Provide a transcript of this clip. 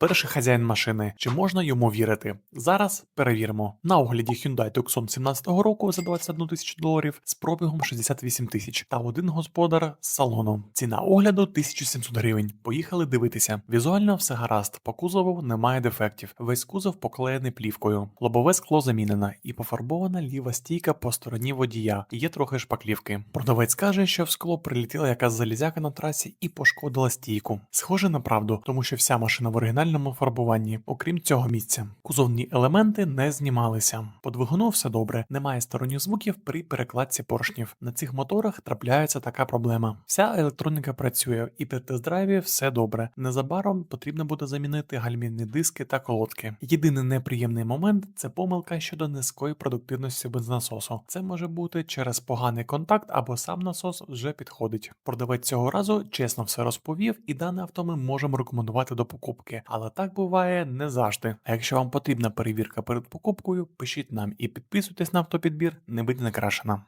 Перший хазяїн машини. Чи можна йому вірити? Зараз перевіримо. На огляді Hyundai Tucson 17-го року за 21 тисячу доларів з пробігом 68 тисяч та один господар з салону. Ціна огляду 1700 гривень. Поїхали дивитися. Візуально все гаразд. По кузову немає дефектів. Весь кузов поклеєний плівкою. Лобове скло замінено і пофарбована ліва стійка по стороні водія. Є трохи шпаклівки. Продавець каже, що в скло прилетіла якась залізяка на трасі і пошкодила стійку. Схоже на правду, тому що вся машина в оригінальному фарбуванні, окрім цього місця. Кузовні елементи не знімалися. По двигуну все добре, немає сторонніх звуків при перекладці поршнів. На цих моторах трапляється така проблема. Вся електроніка працює, і при тест-драйві все добре. Незабаром потрібно буде замінити гальмівні диски та колодки. Єдиний неприємний момент це помилка щодо низької продуктивності бензонасосу. Це може бути через поганий контакт або сам насос вже підходить. Продавець цього разу чесно все розповів, і дане авто ми можемо рекомендувати до покупки, але так буває не завжди. А якщо вам потрібна перевірка перед покупкою, пишіть нам і підписуйтесь на автопідбір, не будь накрашена.